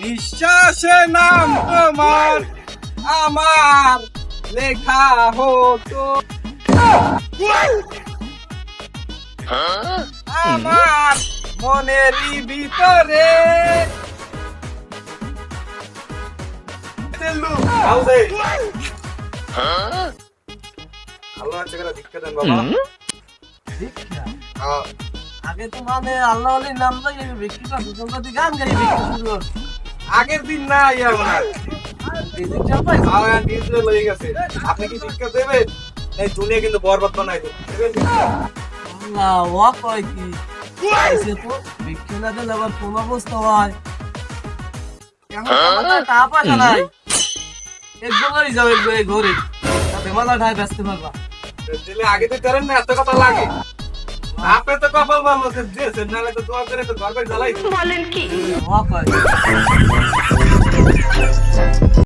নিঃশ্বাসে নাম তোমার আমার লেখা হতো। আমার মনেরই ভিতরে। আল্লাহ আছে করে দেন বাবা। আগে তো মানে আল্লাহ আলীর নাম লাগে বিক্রি করছে তোমরা গান গাই বিক্রি আগের দিন না ইয়া ওনার। ডিজিটাল পাইছো আওয়ান ডিজে লয়ে গেছে। আপনি কি ভিক্ষা দেবেন? এই দুনিয়া কিন্তু বরবাদ বানাই দেবেন দেবেন ও কয় কি? এসে তো বিক্রি না দিলে আবার কোন অবস্থা হয়? তা পয়সা নাই। এক ঘরে যাও এক ঘরে ঘরে। তাতে মাথা ঠায় ব্যস্ত পারবা আগে তো করেন না এত কথা লাগে। আপনি তো কপাল ভালো দিয়েছেন নাহলে তো দোয়া করে তো ঘর বাড়ি জ্বালাই ও কয়?